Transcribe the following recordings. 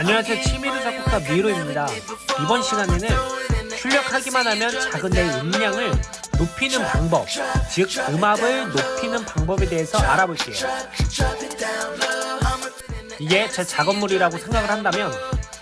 안녕하세요. 치미루 작곡가 미로입니다. 이번 시간에는 출력하기만 하면 작은 내 음량을 높이는 방법 즉 음압을 높이는 방법에 대해서 알아볼게요. 이게 제 작업물이라고 생각을 한다면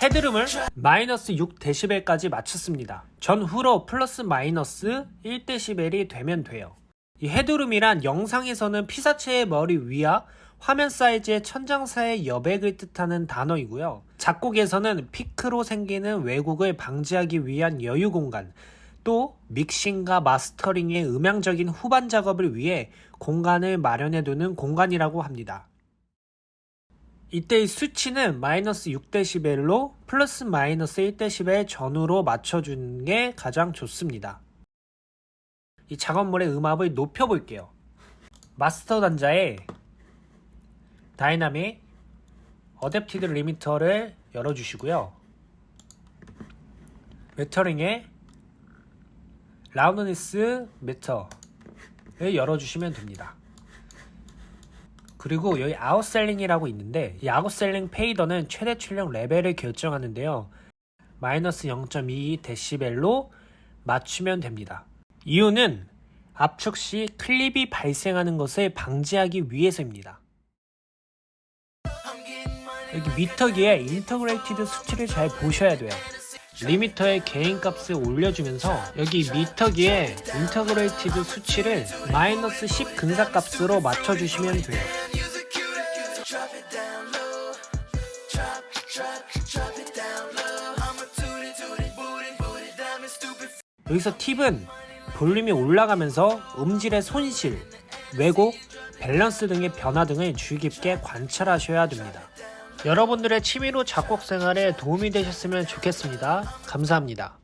헤드룸을 마이너스 6dB까지 맞췄습니다. 전후로 플러스 마이너스 1dB이 되면 돼요. 이 헤드룸이란 영상에서는 피사체의 머리 위와 화면 사이즈의 천장 사이의 여백을 뜻하는 단어이고요. 작곡에서는 피크로 생기는 왜곡을 방지하기 위한 여유 공간, 또 믹싱과 마스터링의 음향적인 후반 작업을 위해 공간을 마련해 두는 공간이라고 합니다. 이때의 수치는 마이너스 6dB로 플러스 마이너스 1dB 전후로 맞춰주는 게 가장 좋습니다. 이 작업물의 음압을 높여볼게요. 마스터 단자에 다이나믹 어댑티드 리미터를 열어주시고요. 메터링에 라운드니스 미터를 열어주시면 됩니다. 그리고 여기 아웃셀링이라고 있는데 이 아웃셀링 페이더는 최대 출력 레벨을 결정하는데요. 마이너스 0.2dB로 맞추면 됩니다. 이유는 압축 시 클립이 발생하는 것을 방지하기 위해서입니다. 여기 미터기에 인터그레이티드 수치를 잘 보셔야 돼요. 리미터의 개인 값을 올려주면서 여기 미터기에 인터그레이티드 수치를 마이너스 10 근사값으로 맞춰주시면 돼요. 여기서 팁은 볼륨이 올라가면서 음질의 손실, 왜곡, 밸런스 등의 변화 등을 주의 깊게 관찰하셔야 됩니다. 여러분들의 취미로 작곡 생활에 도움이 되셨으면 좋겠습니다. 감사합니다.